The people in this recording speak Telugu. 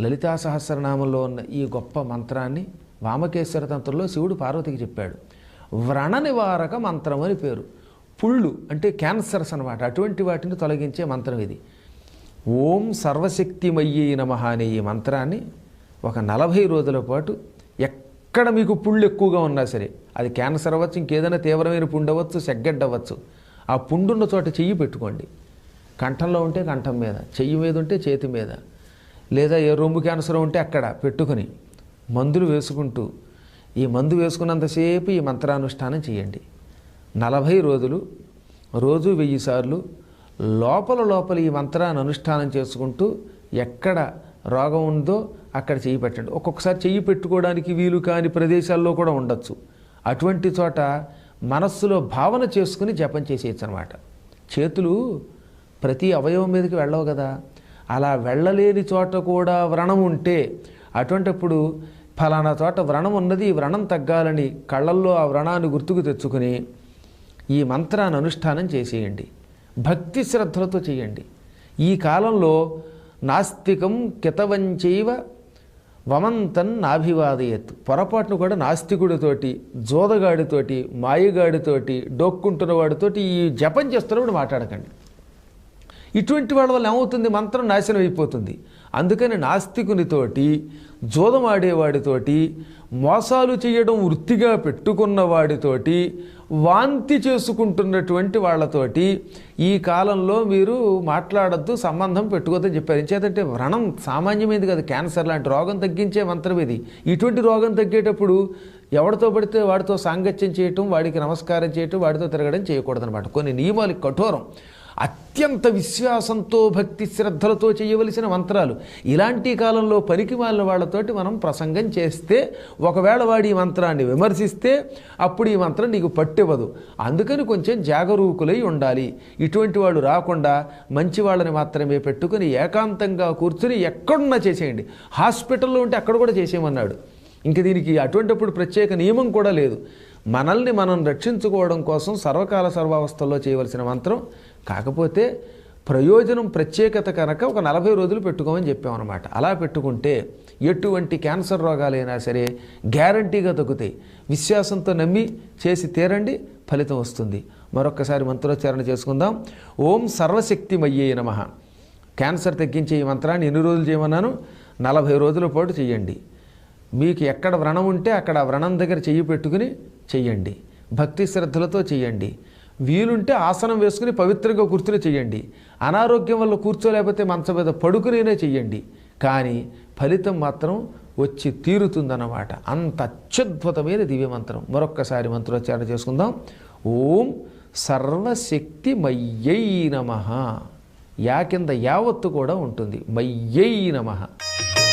లలితా సహస్రనామంలో ఉన్న ఈ గొప్ప మంత్రాన్ని వామకేశ్వర తంత్రంలో శివుడు పార్వతికి చెప్పాడు. వ్రణ నివారక మంత్రం అని పేరు. పుళ్ళు అంటే క్యాన్సర్స్ అనమాట అటువంటి వాటిని తొలగించే మంత్రం ఇది. ఓం సర్వశక్తిమయ్యే నమః అనే ఈ మంత్రాన్ని ఒక నలభై రోజుల పాటు ఎక్కడ మీకు పుళ్ళు ఎక్కువగా ఉన్నా సరే అది క్యాన్సర్ అవ్వచ్చు ఇంకేదైనా తీవ్రమైన పుండు అవ్వచ్చు సెగ్గడ్డ అవ్వచ్చు ఆ పుండున్న చోట చెయ్యి పెట్టుకోండి. కంఠంలో ఉంటే కంఠం మీద చెయ్యి మీద ఉంటే చేతి మీద. లేదా ఏ రొమ్ము క్యాన్సర్ ఉంటే అక్కడ పెట్టుకుని మందులు వేసుకుంటూ ఈ మందు వేసుకున్నంతసేపు ఈ మంత్రానుష్ఠానం చేయండి. నలభై రోజులు రోజు వెయ్యి సార్లు లోపల లోపల ఈ మంత్రాన్ని అనుష్ఠానం చేసుకుంటూ ఎక్కడ రోగం ఉందో అక్కడ చెయ్యి పెట్టండి. ఒక్కొక్కసారి చెయ్యి పెట్టుకోవడానికి వీలు కాని ప్రదేశాల్లో కూడా ఉండొచ్చు. అటువంటి చోట మనస్సులో భావన చేసుకుని జపం చేసేయచ్చు అనమాట చేతులు ప్రతి అవయవం మీదకి వెళ్ళవు కదా. అలా వెళ్ళలేని చోట కూడా వ్రణం ఉంటే అటువంటిప్పుడు ఫలానా చోట వ్రణం ఉన్నది ఈ వ్రణం తగ్గాలని కళ్ళల్లో ఆ వ్రణాన్ని గుర్తుకు తెచ్చుకుని ఈ మంత్రాన్ని అనుష్ఠానం చేసేయండి. భక్తి శ్రద్ధలతో చేయండి. ఈ కాలంలో నాస్తికం కితవంచైవ వమంతన్ నాభివాదయత్. పొరపాటును కూడా నాస్తికుడితోటి జోదగాడితోటి మాయగాడితోటి డొక్కుంటున్న వాడితోటి ఈ జపం చేస్తున్నప్పుడు మాట్లాడకండి. ఇటువంటి వాళ్ళ వల్ల ఏమవుతుంది? మంత్రం నాశనం అయిపోతుంది. అందుకని నాస్తికునితోటి జోదమాడేవాడితోటి మోసాలు చేయడం వృత్తిగా పెట్టుకున్న వాడితోటి వాంతి చేసుకుంటున్నటువంటి వాళ్ళతోటి ఈ కాలంలో మీరు మాట్లాడద్దు సంబంధం పెట్టుకోవద్దని చెప్పారు. చేతంటే వ్రణం సామాన్యమైనది కాదు. క్యాన్సర్ లాంటి రోగం తగ్గించే మంత్రం ఇది. ఇటువంటి రోగం తగ్గేటప్పుడు ఎవరితో పడితే వాడితో సాంగత్యం చేయటం వాడికి నమస్కారం చేయటం వాడితో తిరగడం చేయకూడదనమాట కొన్ని నియమాలు కఠోరం. అత్యంత విశ్వాసంతో భక్తి శ్రద్ధలతో చేయవలసిన మంత్రాలు. ఇలాంటి కాలంలో పనికి వాళ్ళ వాళ్ళతోటి మనం ప్రసంగం చేస్తే ఒకవేళ వాడి ఈ మంత్రాన్ని విమర్శిస్తే అప్పుడు ఈ మంత్రం నీకు పట్టివ్వదు. అందుకని కొంచెం జాగరూకులై ఉండాలి. ఇటువంటి వాళ్ళు రాకుండా మంచి వాళ్ళని మాత్రమే పెట్టుకుని ఏకాంతంగా కూర్చుని ఎక్కడున్నా చేసేయండి. హాస్పిటల్లో ఉంటే అక్కడ కూడా చేసేయమన్నాడు. ఇంక దీనికి అటువంటిప్పుడు ప్రత్యేక నియమం కూడా లేదు. మనల్ని మనం రక్షించుకోవడం కోసం సర్వకాల సర్వావస్థల్లో చేయవలసిన మంత్రం కాకపోతే ప్రయోజనం ప్రత్యేకత కనుక ఒక నలభై రోజులు పెట్టుకోమని చెప్పామన్నమాట. అలా పెట్టుకుంటే ఎటువంటి క్యాన్సర్ రోగాలైనా సరే గ్యారంటీగా తగ్గుతాయి. విశ్వాసంతో నమ్మి చేసి తీరండి ఫలితం వస్తుంది. మరొక్కసారి మంత్రోచ్చారణ చేసుకుందాం. ఓం సర్వశక్తిమయ్యే నమ. క్యాన్సర్ తగ్గించే ఈ మంత్రాన్ని ఎన్ని రోజులు చేయమన్నాను? నలభై రోజుల పాటు చేయండి. మీకు ఎక్కడ వ్రణం ఉంటే అక్కడ వ్రణం దగ్గర చెయ్యి పెట్టుకుని చెయ్యండి. భక్తి శ్రద్ధలతో చెయ్యండి. వీలుంటే ఆసనం వేసుకుని పవిత్రంగా కూర్చుని చెయ్యండి. అనారోగ్యం వల్ల కూర్చోలేకపోతే మంచం మీద పడుకునేనే చెయ్యండి. కానీ ఫలితం మాత్రం వచ్చి తీరుతుందన్నమాట. అంత అత్యద్భుతమైన దివ్యమంత్రం. మరొక్కసారి మంత్రోచ్చారణ చేసుకుందాం. ఓం సర్వశక్తి మయ్యై నమ. యా కింద యావత్తు కూడా ఉంటుంది. మయ్యై నమ.